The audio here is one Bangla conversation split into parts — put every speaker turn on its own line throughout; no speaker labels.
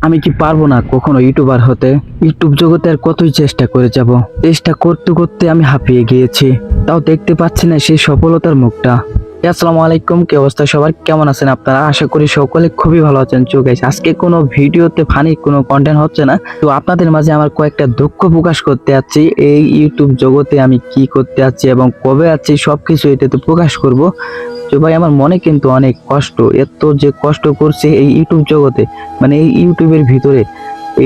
আমি কি পারব না কখনো ইউটিউবার হতে? ইউটিউব জগতে আর কতই চেষ্টা করে যাব? চেষ্টা করতে করতে আমি হাঁপিয়ে গিয়েছি। তাও দেখতে পাচ্ছি না সেই সফলতার মুখটা। আসসালামু আলাইকুম, কি অবস্থা সবার? কেমন আছেন আপনারা? আশা করি সকলে খুবই ভালো আছেন। চো গাইস আজকে কোনো ভিডিওতে ফানি কোনো কন্টেন্ট হচ্ছে না। তো আপনাদের মাঝে আমার কয়েকটা দুঃখ প্রকাশ করতে যাচ্ছি। এই ইউটিউব জগতে আমি কি করতে যাচ্ছি এবং কবে আছি সবকিছু এটাতে প্রকাশ করব। তো ভাই, আমার মনে কিন্তু অনেক কষ্ট। এত যে কষ্ট করছে এই ইউটিউব জগতে মানে এই ইউটিউবের ভিতরে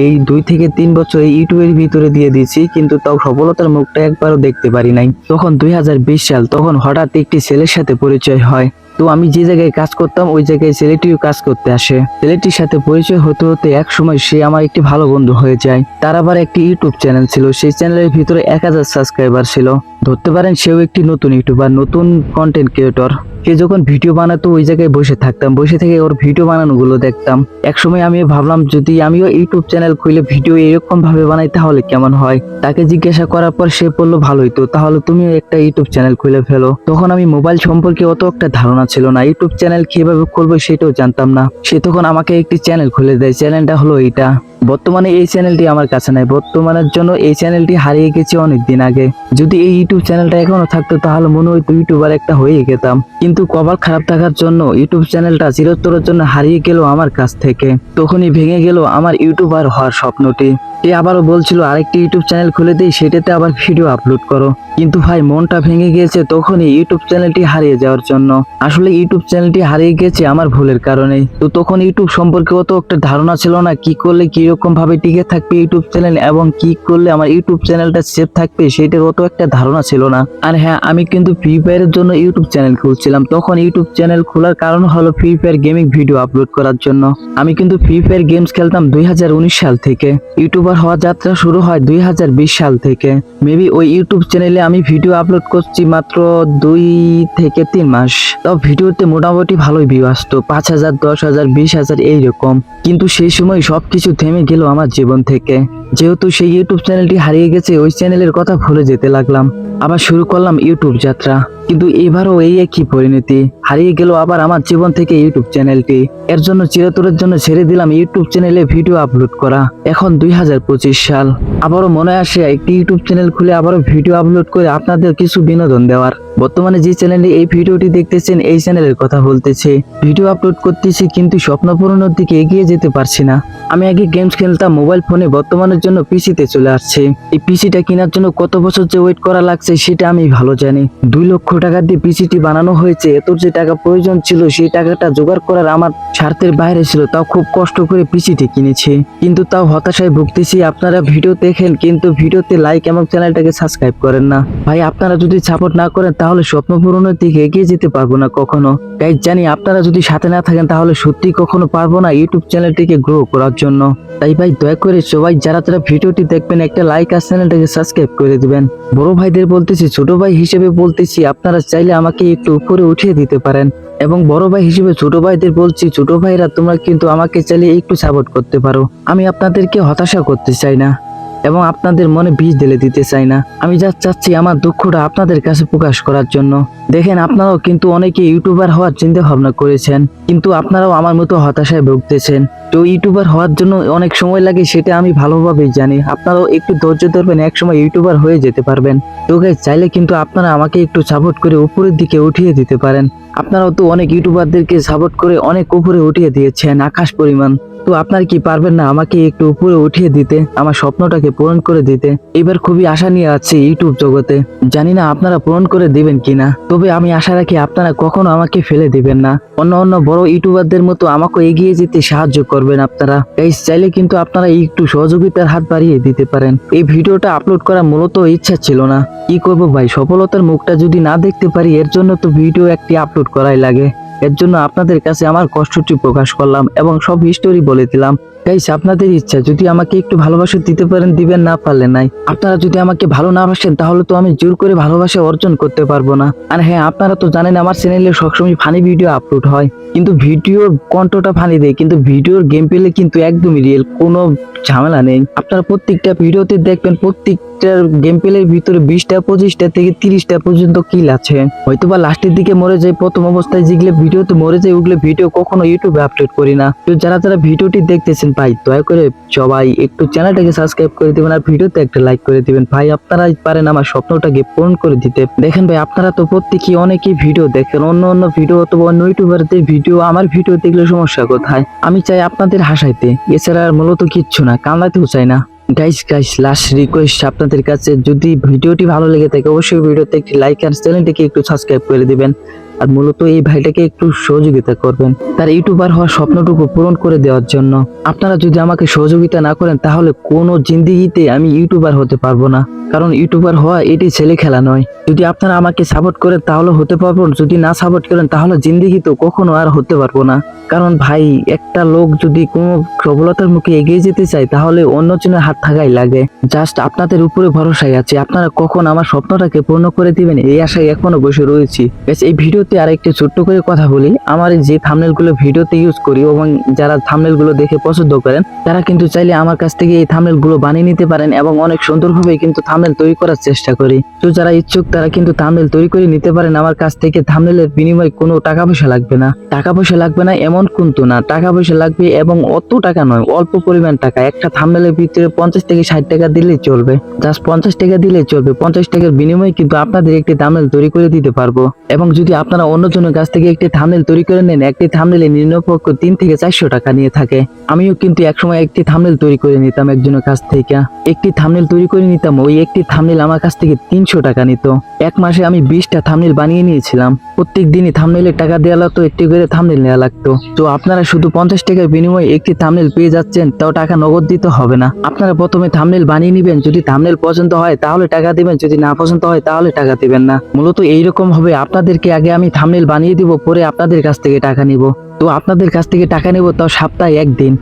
এই দুই থেকে তিন বছর ইউটিউবের ভিতরে দিয়ে দিয়েছি, কিন্তু তাও সফলতার মুখটা একবারও দেখতে পারি নাই। তখন দুই হাজার বিশ সাল, তখন হঠাৎ একটি ছেলের সাথে পরিচয় হয়। তো আমি যে জায়গায় কাজ করতাম, ওই জায়গায় ছেলেটিও কাজ করতে আসে। ছেলেটির সাথে পরিচয় হতে হতে এক সময় সে আমার একটি ভালো বন্ধু হয়ে যায়। তার আবার একটি ইউটিউব চ্যানেল ছিল, সেই চ্যানেলের ভিতরে এক হাজার সাবস্ক্রাইবার ছিল। ধরতে পারেন, সেও একটি নতুন ইউটিউবার, নতুন কন্টেন্ট ক্রিয়েটর সে যখন ভিডিও বানাতো ওই জায়গায় বসে থাকতাম, বসে থেকে ওর ভিডিও বানানোগুলো দেখতাম। একসময় আমি ভাবলাম, যদি আমিও ইউটিউব চ্যানেল খুলে ভিডিও এরকম ভাবে বানাই, তাহলে কেমন হয়? তাকে জিজ্ঞাসা করার পর সে বলল, ভালোই তো, তাহলে তুমিও একটা ইউটিউব চ্যানেল খুলে ফেলো। তখন আমি মোবাইল সম্পর্কে অত একটা ধারণা ছিল না। ইউটিউব চ্যানেল কীভাবে খুলবো সেটাও জানতাম না। সে তখন আমাকে একটি চ্যানেল খুলে দেয়। চ্যানেলটা হলো এইটা। বর্তমানে এই চ্যানেলটি আমার কাছে নাই। বর্তমানের জন্য এই চ্যানেলটি হারিয়ে গেছে অনেক দিন আগে। যদি এই ইউটিউব চ্যানেলটা এখনও থাকতো, তাহলে মনে হয়তো ইউটিউবার একটা হয়ে যেতাম। কিন্তু কপাল খারাপ থাকার জন্য ইউটিউব চ্যানেলটা চিরতরের জন্য হারিয়ে গেল আমার কাছ থেকে। তখনই ভেঙে গেল আমার ইউটিউবার হওয়ার স্বপ্নটি। সে আবারও বলছিল, আরেকটি ইউটিউব চ্যানেল খুলে দিই, সেটাতে আবার ভিডিও আপলোড করো। কিন্তু ভাই, মনটা ভেঙে গিয়েছে তখনই ইউটিউব চ্যানেলটি হারিয়ে যাওয়ার জন্য। আসলে ইউটিউব চ্যানেলটি হারিয়ে গেছে আমার ভুলের কারণে। তো তখন ইউটিউব সম্পর্কে অত একটা ধারণা ছিল না, কি করলে কীরকম ভাবে টিকে থাকবে ইউটিউব চ্যানেল এবং কি করলে আমার ইউটিউব চ্যানেলটা সেফ থাকবে সেটার অত একটা ধারণা ছিল না। আর হ্যাঁ আমি কিন্তু ফ্রি ফায়ারের জন্য ইউটিউব চ্যানেল খুলছিলাম। তখন ইউটিউব চ্যানেল খোলার কারণ হলো free fire gaming video upload করার জন্য। আমি কিন্তু ফ্রি ফায়ার গেমস খেলতাম দুই হাজার উনিশ সাল থেকে। ইউটিউবার হওয়ার যাত্রা শুরু হয় দুই হাজার বিশ সাল থেকে। মেবি ওই ইউটিউব চ্যানেলে আমি ভিডিও আপলোড করছি মাত্র দুই থেকে তিন মাস। তাও ভিডিওতে মোটামুটি ভালোই ভিউ আসতো, পাঁচ হাজার, দশ হাজার, বিশ হাজার এইরকম। কিন্তু সেই সময় সবকিছু থেমে গেল আমার জীবন থেকে। যেহেতু সেই ইউটিউব চ্যানেলটি হারিয়ে গেছে, ওই চ্যানেলের কথা ভুলে যেতে লাগলাম। আবার শুরু করলাম ইউটিউব যাত্রা। কিন্তু এবারও এই একই পরিণতি। হারিয়ে গেল আবার আমার জীবন থেকে ইউটিউব চ্যানেলটি। এর জন্য চিরতরের জন্য ছেড়ে দিলাম ইউটিউব চ্যানেলে ভিডিও আপলোড করা। এখন দুই হাজার পঁচিশ সাল। আবারও মনে আসে একটি ইউটিউব চ্যানেল খুলে আবারও ভিডিও আপলোড করে আপনাদের কিছু বিনোদন দেওয়ার। বর্তমানে যে চ্যানেলে এই ভিডিওটি দেখতেছেন, এই চ্যানেলের কথা বলতেছে। ভিডিও আপলোড করতেছি কিন্তু স্বপ্ন পূরণের দিকে এগিয়ে যেতে পারছি না। আমি আগে গেমস খেলতাম মোবাইল ফোনে বর্তমানের জন্য পিসিতে চলে আসছে। এই পিসিটা কেনার জন্য কত বছর যে ওয়েট করা লাগছে সেটা আমি ভালো জানি। দুই লক্ষ টাকা দিয়ে পিসিটি বানানো হয়েছে এত যে টাকা প্রয়োজন ছিল সেই টাকাটা জোগাড় করার আমার স্বার্থের বাইরে ছিল, তাও খুব কষ্ট করে পিসিটি কিনেছি। কিন্তু তাও হতাশায় ভুগতেছি, আপনারা ভিডিও দেখেন, কিন্তু ভিডিওতে লাইক এবং চ্যানেলটাকে সাবস্ক্রাইব করেন না। ভাই, আপনারা যদি সাপোর্ট না করেন তাহলে স্বপ্ন পূরণের দিকে এগিয়ে যেতে পারব না কখনো। গাইজ জানি আপনারা যদি সাথে না থাকেন, তাহলে সত্যি কখনো পারব না ইউটিউব চ্যানেলটিকে গ্রো করার জন্য। তাই ভাই, দয়া করে সবাই যারা যারা ভিডিওটি দেখবেন, একটা লাইক আর চ্যানেলটাকে সাবস্ক্রাইব করে দিবেন। বড় ভাইদের বলতেছি, ছোট ভাই হিসেবে বলতেছি, আপনারা চাইলে আমাকে একটু উপরে উঠিয়ে দিতে পারেন। এবং বড় ভাই হিসেবে ছোট ভাইদের বলছি, ছোট ভাইরা তোমরা কিন্তু আমাকে চাইলে একটু সাপোর্ট করতে পারো। আমি আপনাদেরকে হতাশা করতে চাই না। এবং আপনাদের মনে বীজ ঢেলে দিতে চাই না। আমি যা চাচ্ছি আমার দুঃখটা আপনাদের কাছে প্রকাশ করার জন্য। দেখেন, আপনারাও কিন্তু অনেকে ইউটিউবার হওয়ার চিন্তা ভাবনা করেছেন, কিন্তু আপনারাও আমার মতো হতাশায় ভুগতেছেন। তো ইউটিউবার হওয়ার জন্য অনেক সময় লাগে সেটা আমি ভালোভাবেই জানি। আপনারাও একটু ধৈর্য ধরবেন এক সময় ইউটিউবার হয়ে যেতে পারবেন। তো গাইজ চাইলে কিন্তু আপনারা আমাকে একটু সাপোর্ট করে উপরের দিকে উঠিয়ে দিতে পারেন। আপনারাও তো অনেক ইউটিউবারদেরকে সাপোর্ট করে অনেক উপরে উঠিয়ে দিয়েছেন, আকাশ পরিমাণ। তো আপনার কি পারবেন না আমাকে একটু উপরে উঠিয়ে দিতে, আমার স্বপ্নটাকে পূরণ করে দিতে? এবার খুবই আশা নিয়ে আছি ইউটিউব জগতে। জানি না আপনারা পূরণ করে দিবেন কিনা, তবে আমি আশা রাখি আপনারা কখনো আমাকে ফেলে দিবেন না। অন্য অন্য বড় ইউটিউবারদের মতো আমাকে এগিয়ে যেতে সাহায্য করবেন আপনারা। গাইস, চাইলে কিন্তু আপনারা একটু সহযোগিতার হাত বাড়িয়ে দিতে পারেন। এই ভিডিওটা আপলোড করা মূলত ইচ্ছা ছিল না। কি করব ভাই, সফলতার মুখটা যদি না দেখতে পারি, এর জন্য তো ভিডিও একটি আপলোড করাই লাগে। এর জন্য আপনাদের কাছে আমার কষ্টটি প্রকাশ করলাম এবং সব হিস্টোরি বলে গাইস, আপনাদের ইচ্ছা, যদি আমাকে একটু ভালোবাসা দিতে পারেন, দিবেন না পারলে নাই। আপনারা যদি আমাকে ভালো না বাসেন, তাহলে তো আমি জোর করে ভালোবাসা অর্জন করতে পারব না। আর হ্যাঁ আপনারা তো জানেন, আমার চ্যানেলে সবসময় ফানি ভিডিও আপলোড হয়। কিন্তু ভিডিওর কণ্ঠটা ফানি দেয়, কিন্তু ভিডিওর গেম পেলে কিন্তু একদমই রিয়েল কোনো ঝামেলা নেই। আপনারা প্রত্যেকটা ভিডিওতে দেখবেন প্রত্যেকটার গেম প্লের ভিতরে বিশটা, পঁচিশটা থেকে তিরিশটা পর্যন্ত কিল আছে। হয়তো বা লাস্টের দিকে মরে যায়, প্রথম অবস্থায় যেগুলো ভিডিওতে মরে যায়, ওগুলো ভিডিও কখনো ইউটিউবে আপলোড করি না। তো যারা যারা ভিডিওটি দেখতেছেন ভাই, দয়া করে সবাই একটু চ্যানেলটাকে সাবস্ক্রাইব করে দিবেন আর ভিডিওতে একটা লাইক করে দিবেন। ভাই আপনারা পারেন আমার স্বপ্নটাকে পূরণ করে দিতে। দেখেন ভাই, আপনারা তো প্রত্যেকে অনেকেই ভিডিও দেখেন, অন্য অন্য ভিডিও অথবা অন্য ইউটিউবারদের ভিডিও, আমার ভিডিও দেখলে সমস্যা কোথায়? আমি চাই আপনাদের হাসাইতে। এছাড়া আর মূলত কিচ্ছু না, কান্দাতেও চাই না। গাইস গাইস লাস্ট রিকোয়েস্ট আপনাদের কাছে, যদি ভিডিওটি ভালো লেগে থাকে, অবশ্যই ভিডিওতে একটি লাইক আর চ্যানেলটিকে একটু সাবস্ক্রাইব করে দিবেন। আর মূলত এই ভাইটাকে একটু সহযোগিতা করবেন। তার ইউটিউবার হওয়ার স্বপ্নটুকু পূরণ করে দেওয়ার জন্য। আপনারা যদি আমাকে সহযোগিতা না করেন, তাহলে কোনো জিন্দিগিতে আমি ইউটিউবার হতে পারব না। কারণ ইউটিউবার হওয়া এটি ছেলে খেলা নয়। যদি আপনারা আমাকে সাপোর্ট করেন, তাহলে হতে পারব। যদি না সাপোর্ট করেন, তাহলে জিন্দিগি তো কখনো আর হতে পারব না। কারণ ভাই, একটা লোক যদি কোনো সফলতার মুখে এগিয়ে যেতে চায়, তাহলে অন্যজনের হাত থাকাই লাগে। জাস্ট আপনাদের উপরে ভরসায় আছে। আপনারা কখন আমার স্বপ্নটাকে পূর্ণ করে দিবেন, এই আশায় এখনও বসে রয়েছি। বেশ এই ভিডিওতে আর একটু ছোট্ট করে কথা বলি। আমার যে থামনেলগুলো ভিডিওতে ইউজ করি এবং যারা থামনেলগুলো দেখে পছন্দ করেন, তারা কিন্তু চাইলে আমার কাছ থেকে এই থামনেলগুলো বানিয়ে নিতে পারেন এবং অনেক সুন্দরভাবে কিন্তু থামনেল তৈরি করার চেষ্টা করি। তো যারা ইচ্ছুক, তারা কিন্তু থামনেল তৈরি করে নিতে পারেন। আমার কাছ থেকে থামনেলের বিনিময়ে কোনো টাকা পয়সা লাগবে না। টাকা পয়সা লাগবে না এমন কিন্তু না। টাকা পয়সা লাগবে এবং অত টাকা নয়, অল্প পরিমাণ টাকা। একটা থামনেলের ভিতরে পঞ্চাশ থেকে ষাট টাকা দিলেই চলবে। জাস্ট পঞ্চাশ টাকা দিলেই চলবে। পঞ্চাশ টাকার বিনিময়ে কিন্তু আপনাদের একটি থামনেল তৈরি করে দিতে পারব। এবং যদি আপনারা অন্যজনের কাছ থেকে একটি থামনেল তৈরি করে নেন, একটি থামনেলে নিম্নপক্ষ তিন থেকে চারশো টাকা নিয়ে থাকে। আমিও কিন্তু একসময় একটি থামনেল তৈরি করে নিতাম একজনের কাছ থেকে। একটি থামনেল তৈরি করে নিতাম, ওই একটি থামনেল আমার কাছ থেকে তিনশো টাকা নিত। এক মাসে আমি বিশটা থামনেল বানিয়ে নিয়েছিলাম। প্রত্যেক দিনই থামনেলের টাকা দেওয়া লাগতো, একটি করে থামনেল নেওয়া লাগতো। তো আপনারা শুধু পঞ্চাশ টাকার বিনিময়ে একটি থামনেল পেয়ে যাচ্ছেন, তাও টাকা নগদ দিতে হবে না। আপনারা প্রথমে থামনেল বানিয়ে নেবেন, যদি থামনেল পছন্দ হয়, তাহলে টাকা দিবেন, যদি না পছন্দ হয়, তাহলে টাকা দিবেন না। মূলত এইরকম হবে, আপনাদেরকে আগে আমি থামনেল বানিয়ে দিব, পরে আপনাদের কাছ থেকে টাকা নিব। তো আপনাদের কাছ থেকে টাকা নেব, তাও সপ্তাহে একদিন।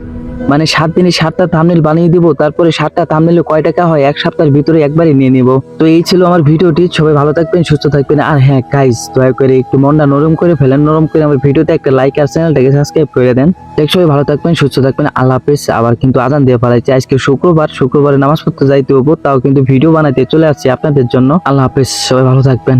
মানে সাত দিনে সাতটা থামনেল বানিয়ে দিব, তারপরে সাতটা থামনেলে কয় টাকা হয়, এক সপ্তাহের ভিতরে একবারই নিয়ে নিব। তো এই ছিল আমার ভিডিওটি, সবাই ভালো থাকবেন, সুস্থ থাকবেন, আর হ্যাঁ গাইস দয়া করে একটু মনটা নরম করে ফেলেন, নরম করে আমার ভিডিওতে একটা লাইক আর চ্যানেলটাকে সাবস্ক্রাইব করে দেন। দেখ, সবাই ভালো থাকবেন, সুস্থ থাকবেন, আল্লাহ হাফেজ। আবার কিন্তু আদান দিয়ে পালাইছে, আজকে শুক্রবার, শুক্রবারে নামাজ পড়তে যাইতে হব, তাও কিন্তু ভিডিও বানাইতে চলে আসছি আপনাদের জন্য। আল্লাহ হাফেজ, সবাই ভালো থাকবেন।